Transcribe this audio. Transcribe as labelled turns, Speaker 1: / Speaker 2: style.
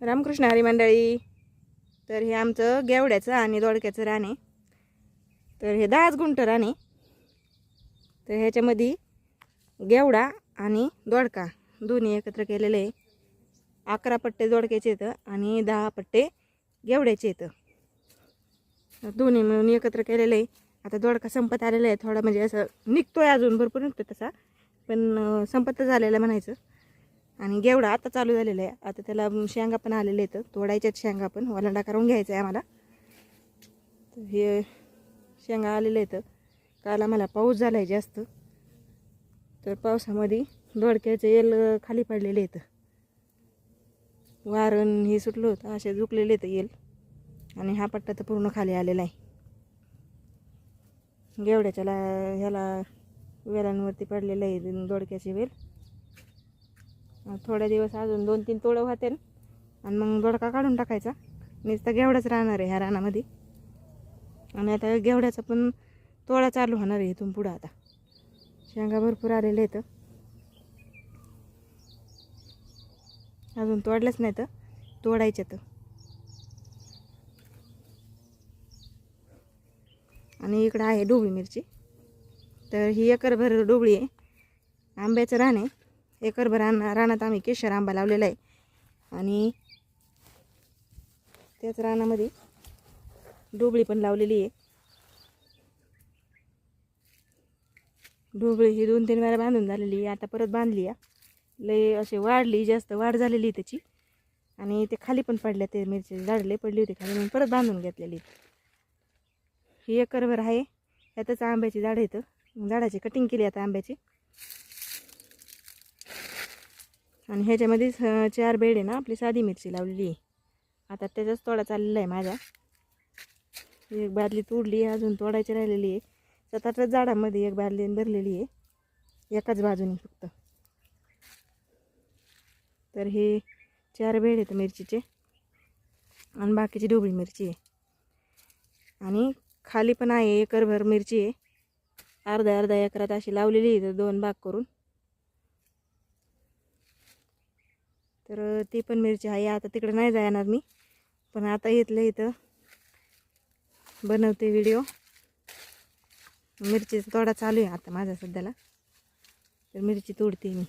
Speaker 1: रामकृष्ण हरी मंडळी. तर हे आमचं गेवड्याचं आणि दोडक्याचं रान आहे तर हे दहाच गुंठ रान आहे तर ह्याच्यामध्ये गेवडा आणि दोडका दोन्ही एकत्र केलेले आहे. अकरा पट्टे दोडक्याचे येतं आणि दहा पट्टे गेवड्याचे येतं दोन्ही मिळून एकत्र केलेलं आहे. आता दोडका संपत आलेला आहे. थोडा म्हणजे असं निघतोय अजून भरपूर निघतो तसा. पण संपत झालेलं म्हणायचं. आणि गेवडा आता चालू झालेला आहे. आता त्याला शेंगा पण आलेले आहेत. तोडायच्यात शेंगा पण. वलांडा करून घ्यायचा आहे आम्हाला. तर हे शेंगा आलेले आहेत. काल आम्हाला पाऊस झाला आहे जास्त. तर पावसामध्ये दोडक्याचे येल खाली पडलेले आहेत. वारण हे सुटलं होतं. असे झुकलेले आहेत येल. आणि हा पट्टा तर पूर्ण खाली आलेला आहे. गेवड्याच्याला ह्याला वेलांवरती पडलेलं आहे दोडक्याचे वेल. थोड्या दिवस अजून दोन तीन तोडं होते आणि मग दोडका काढून टाकायचा. नुसतं गेवड्याच राहणार आहे ह्या रानामध्ये. आणि आता गेवड्याचं पण तोडा चालू होणार आहे इथून पुढं आता. शेंगा भरपूर आलेले आहेत. अजून तोडलंच नाही तर तोडायचे तर. आणि इकडं आहे डोबळी मिरची. तर ही एकरभर डोबळी आहे. आंब्याचं रान आहे. एकरभर रानात आम्ही केशर आंबा लावलेला आहे. आणि त्याच रानामध्ये डोबळी पण लावलेली आहे. ढोबळी ही दोन तीन वेळा बांधून झालेली आहे. आता परत बांधली आहे. लय अशी वाढली जास्त वाढ झालेली आहे त्याची. आणि ते खाली पण पडल्या ते मिरची झाड लय पडली होती खाली. म्हणून परत बांधून घेतलेली ही एकरभर आहे. यातच आंब्याची झाडं येतं झाडाची कटिंग केली आता आंब्याची. आणि ह्याच्यामध्ये चार बेड आहे ना आपली साधी मिरची लावलेली आहे. आता त्याचाच तोडा चाललेला आहे माझा. एक बादली तोडली आहे अजून तोडायची राहिलेली आहे. सात आठ झाडामध्ये एक बादली भरलेली आहे. एकाच बाजूने फक्त. तर हे चार बेड आहेत मिरचीचे. आणि बाकीची ढोबळी मिरची आहे. आणि खाली पण आहे एकरभर मिरची आहे. अर्धा अर्धा एकरात अशी लावलेली आहे तर दोन बाग करून. तर ती पण मिरची आहे. आता तिकडे नाही जाणार मी. पण आता इथलं इथं बनवते व्हिडिओ मिरचीचा तोडा चालू आहे आता माझा सध्याला. तर मिरची तोडते मी.